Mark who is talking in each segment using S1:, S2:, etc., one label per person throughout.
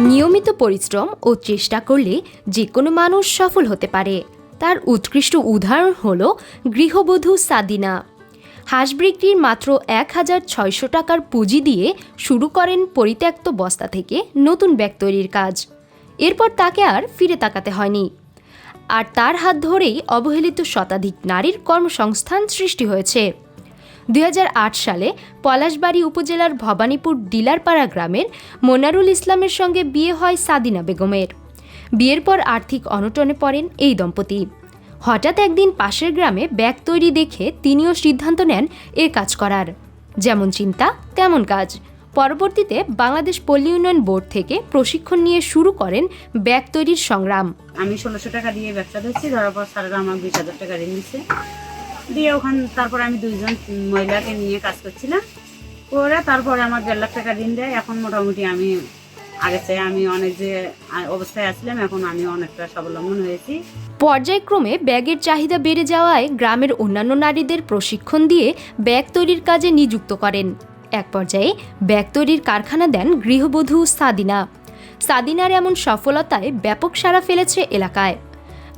S1: নিয়মিত পরিশ্রম ও চেষ্টা করলে যে কোনো মানুষ সফল হতে পারে। তার উৎকৃষ্ট উদাহরণ হল গৃহবধূ সাদিনা। হাঁস বিক্রির মাত্র এক হাজার ছয়শো টাকার পুঁজি দিয়ে শুরু করেন পরিত্যক্ত বস্তা থেকে নতুন ব্যাগ তৈরির কাজ। এরপর তাকে আর ফিরে তাকাতে হয়নি। আর তার হাত ধরেই অবহেলিত শতাধিক নারীর কর্মসংস্থান সৃষ্টি হয়েছে। দুই হাজার আট সালে পলাশবাড়ি উপজেলার ভবানীপুর ডিলারপাড়া গ্রামের মোনারুল ইসলামের সঙ্গে বিয়ে হয় সাদিনা বেগমের। বিয়ের পর আর্থিক অনটনে পড়েন এই দম্পতি। হঠাৎ একদিন পাশের গ্রামে ব্যাগ তৈরি দেখে তিনিও সিদ্ধান্ত নেন এ কাজ করার। যেমন চিন্তা, তেমন কাজ। পরবর্তীতে বাংলাদেশ পল্লী উন্নয়ন বোর্ড থেকে প্রশিক্ষণ নিয়ে শুরু করেন ব্যাগ তৈরির সংগ্রাম।
S2: আমি ষোলোশো টাকা দিয়ে ব্যবসা ধরছি, ধরার পর স্যারেরা আমার বিশ হাজার টাকা ঋণ দিচ্ছে। দিয়ে ওখান তারপরে আমি দুইজন মহিলাকে নিয়ে কাজ করছিলাম। করে তারপরে আমার দেড় লাখ টাকা ঋণ দেয়। এখন মোটামুটি আমি আগে চেয়ে আমি অনেক যে অবস্থায় আসছিলাম এখন আমি অনেকটা স্বাবলম্বন হয়েছি।
S1: পর্যায়ক্রমে ব্যাগের চাহিদা বেড়ে যাওয়ায় গ্রামের অন্যান্য নারীদের প্রশিক্ষণ দিয়ে ব্যাগ তৈরির কাজে নিযুক্ত করেন। এক পর্যায়ে ব্যাগ তৈরির কারখানা দেন গৃহবধূ সাদিনা। সাদিনার এমন সফলতায় ব্যাপক সাড়া ফেলেছে এলাকায়।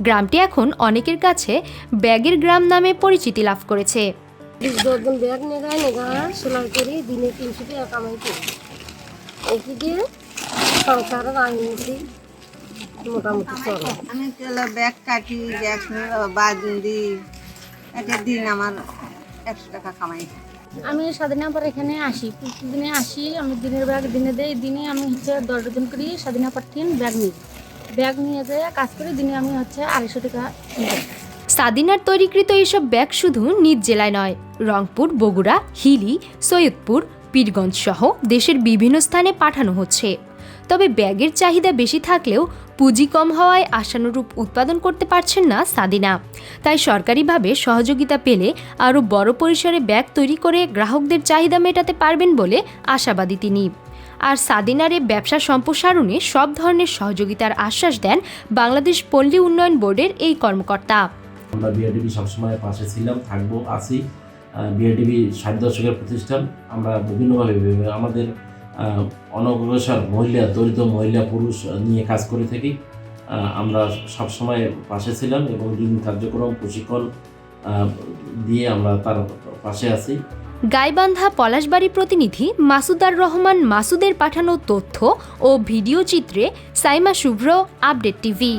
S1: গ্রামটি এখন অনেকের কাছে ব্যাগের গ্রাম নামে পরিচিতি লাভ করেছে।
S3: দশজন ব্যাগ নেগায় নেগা সেলাই করি দিনে তিনশো টাকা কামাই করি। সংসারের মোটামুটি চলে।
S4: আমি তেলে ব্যাগ কাটি ব্যাগ বাজুন দিই এটা দিন আমার একশো টাকা কামাই।
S3: আমি স্বাধীনা পর এখানে আসি প্রতিদিনে আসি আমি দিনের ব্যাগ দিনে দেই দিনে আমি হচ্ছে দশ ডজন করি স্বাধীনা পর তিন ব্যাগ নিই। ব্যাগ নিয়ে যেয়ে কাজ করি দিনে আমি হচ্ছে আড়াইশো টাকা
S1: সাদিনার তৈরিকৃত এইসব ব্যাগ শুধু নিজ জেলায় নয়, রংপুর, বগুড়া, হিলি, সৈয়দপুর, পীরগঞ্জ সহ দেশের বিভিন্ন স্থানে পাঠানো হচ্ছে। তবে ব্যাগের চাহিদা বেশি থাকলেও পুঁজি কম হওয়ায় আশানুরূপ উৎপাদন করতে পারছেন না সাদিনা তাই সরকারিভাবে সহযোগিতা পেলে আরও বড় পরিসরে ব্যাগ তৈরি করে গ্রাহকদের চাহিদা মেটাতে পারবেন বলে আশাবাদী তিনি। আর সাদিনার এ ব্যবসা সম্প্রসারণে সব ধরনের সহযোগিতার আশ্বাস দেন বাংলাদেশ পল্লী উন্নয়ন বোর্ডের এই কর্মকর্তা।
S5: আমরা বিআরডিবি সবসময় পাশে ছিলাম, থাকব, আছি। বিআরডিবি ষাট দশকের প্রতিষ্ঠান। আমরা বিভিন্নভাবে বিভি- আমাদের অনগ্রসর মহিলা, দরিদ্র মহিলা, পুরুষ নিয়ে কাজ করে থাকি। আমরা সবসময় পাশে ছিলাম এবং ঋণ কার্যক্রম, প্রশিক্ষণ দিয়ে আমরা তার পাশে আছি।
S1: গাইবান্ধা পলাশবাড়ি প্রতিনিধি মাসুদার রহমান মাসুদের পাঠানো তথ্য ও ভিডিও চিত্রে সাইমা শুভ্র, আপডেট টিভি।